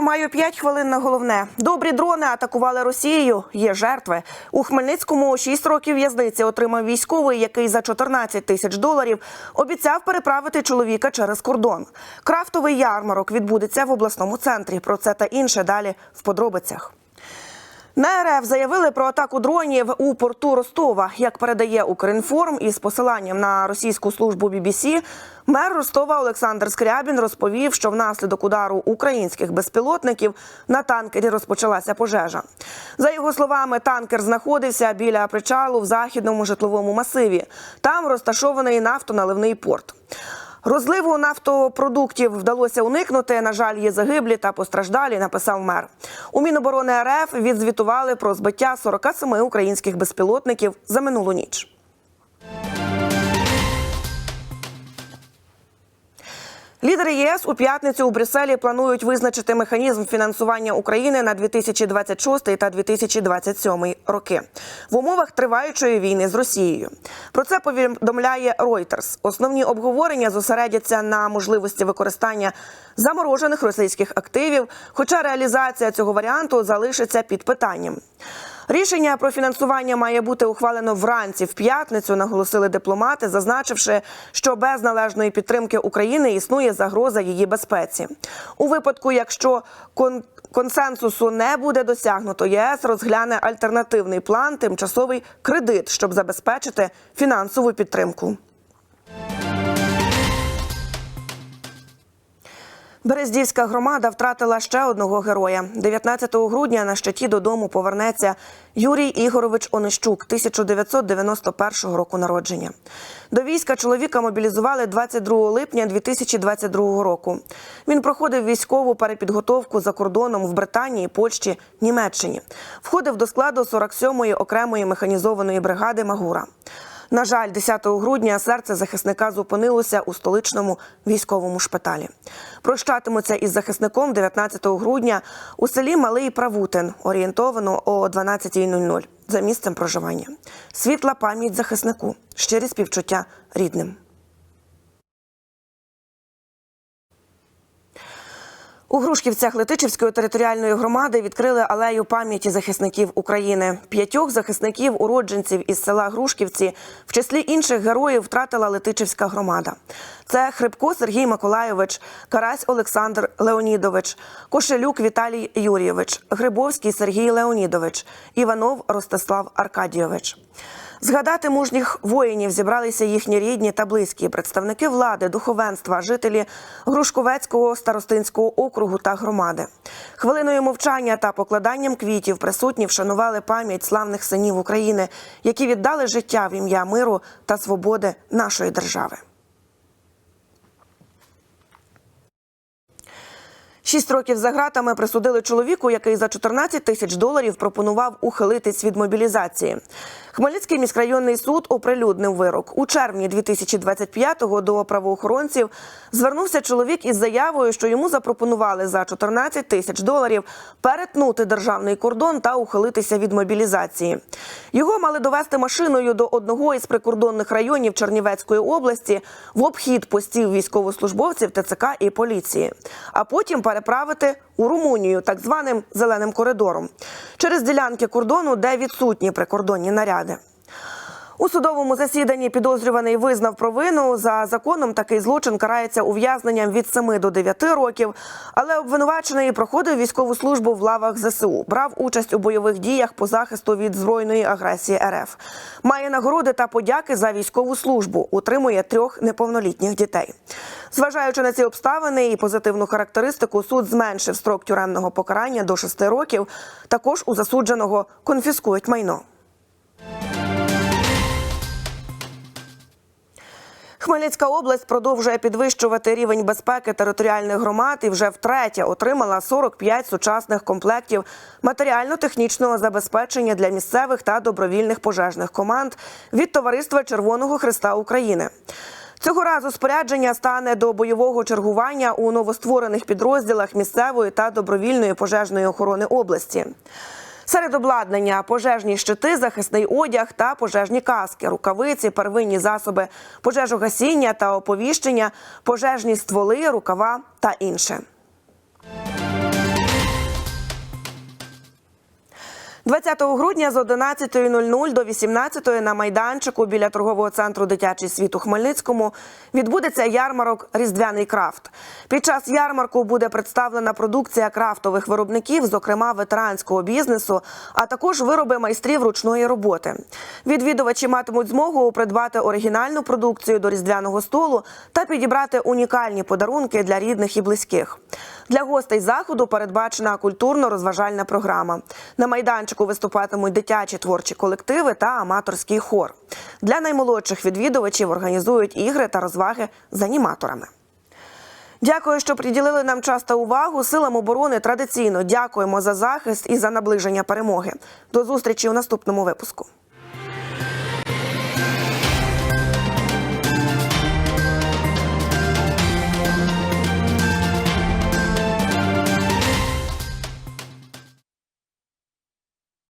Маю 5 хвилин на головне. Добрі дрони атакували Росією. Є жертви. У Хмельницькому 6 років в'язниці отримав військовий, який за 14 тисяч доларів обіцяв переправити чоловіка через кордон. Крафтовий ярмарок відбудеться в обласному центрі. Про це та інше далі в подробицях. На РФ заявили про атаку дронів у порту Ростова. Як передає Укрінформ із посиланням на російську службу BBC, мер Ростова Олександр Скрябін розповів, що внаслідок удару українських безпілотників на танкері розпочалася пожежа. За його словами, танкер знаходився біля причалу в західному житловому масиві. Там розташований нафтоналивний порт. Розливу нафтопродуктів вдалося уникнути. На жаль, є загиблі та постраждалі. Написав мер. У Міноборони РФ відзвітували про збиття 47 українських безпілотників за минулу ніч. Лідери ЄС у п'ятницю у Брюсселі планують визначити механізм фінансування України на 2026 та 2027 роки в умовах триваючої війни з Росією. Про це повідомляє Reuters. Основні обговорення зосередяться на можливості використання заморожених російських активів, хоча реалізація цього варіанту залишиться під питанням. Рішення про фінансування має бути ухвалено вранці в п'ятницю, наголосили дипломати, зазначивши, що без належної підтримки України існує загроза її безпеці. У випадку, якщо кон консенсусу не буде досягнуто, ЄС розгляне альтернативний план, тимчасовий кредит, щоб забезпечити фінансову підтримку. Берездівська громада втратила ще одного героя. 19 грудня на щиті додому повернеться Юрій Ігорович Онищук, 1991 року народження. До війська чоловіка мобілізували 22 липня 2022 року. Він проходив військову перепідготовку за кордоном в Британії, Польщі, Німеччині. Входив до складу 47-ї окремої механізованої бригади Магура. На жаль, 10 грудня серце захисника зупинилося у столичному військовому шпиталі. Прощатимуться із захисником 19 грудня у селі Малий Правутин, орієнтовано о 12.00 за місцем проживання. Світла пам'ять захиснику, щирі співчуття рідним. У Грушківцях Летичівської територіальної громади відкрили алею пам'яті захисників України. П'ятьох захисників, уродженців із села Грушківці, в числі інших героїв, втратила Летичівська громада. Це Хрипко Сергій Миколайович, Карась Олександр Леонідович, Кошелюк Віталій Юрійович, Грибовський Сергій Леонідович, Іванов Ростислав Аркадійович. Згадати мужніх воїнів зібралися їхні рідні та близькі, представники влади, духовенства, жителі Грушковецького старостинського округу та громади. Хвилиною мовчання та покладанням квітів присутні вшанували пам'ять славних синів України, які віддали життя в ім'я миру та свободи нашої держави. Шість років за ґратами присудили чоловіку, який за 14 тисяч доларів пропонував ухилитись від мобілізації. Хмельницький міськрайонний суд оприлюднив вирок. У червні 2025-го до правоохоронців звернувся чоловік із заявою, що йому запропонували за 14 тисяч доларів перетнути державний кордон та ухилитися від мобілізації. Його мали довести машиною до одного із прикордонних районів Чернівецької області в обхід постів військовослужбовців ТЦК і поліції, а потім переправити у Румунію так званим зеленим коридором через ділянки кордону, де відсутні прикордонні наряди. У судовому засіданні підозрюваний визнав провину. За законом такий злочин карається ув'язненням від 7 до 9 років. Але обвинувачений проходив військову службу в лавах ЗСУ, брав участь у бойових діях по захисту від збройної агресії РФ. Має нагороди та подяки за військову службу. Утримує трьох неповнолітніх дітей. Зважаючи на ці обставини і позитивну характеристику, суд зменшив строк тюремного покарання до 6 років. Також у засудженого конфіскують майно. Хмельницька область продовжує підвищувати рівень безпеки територіальних громад і вже втретє отримала 45 сучасних комплектів матеріально-технічного забезпечення для місцевих та добровільних пожежних команд від Товариства Червоного Христа України. Цього разу спорядження стане до бойового чергування у новостворених підрозділах місцевої та добровільної пожежної охорони області. Серед обладнання пожежні щити, захисний одяг та пожежні каски, рукавиці, первинні засоби пожежогасіння та оповіщення, пожежні стволи, рукава та інше. 20 грудня з 11.00 до 18.00 на майданчику біля торгового центру Дитячий світ у Хмельницькому відбудеться ярмарок Різдвяний крафт. Під час ярмарку буде представлена продукція крафтових виробників, зокрема ветеранського бізнесу, а також вироби майстрів ручної роботи. Відвідувачі матимуть змогу придбати оригінальну продукцію до різдвяного столу та підібрати унікальні подарунки для рідних і близьких. Для гостей заходу передбачена культурно-розважальна програма. На майданчику виступатимуть дитячі творчі колективи та аматорський хор. Для наймолодших відвідувачів організують ігри та розваги з аніматорами. Дякую, що приділили нам час та увагу. Силам оборони традиційно дякуємо за захист і за наближення перемоги. До зустрічі у наступному випуску.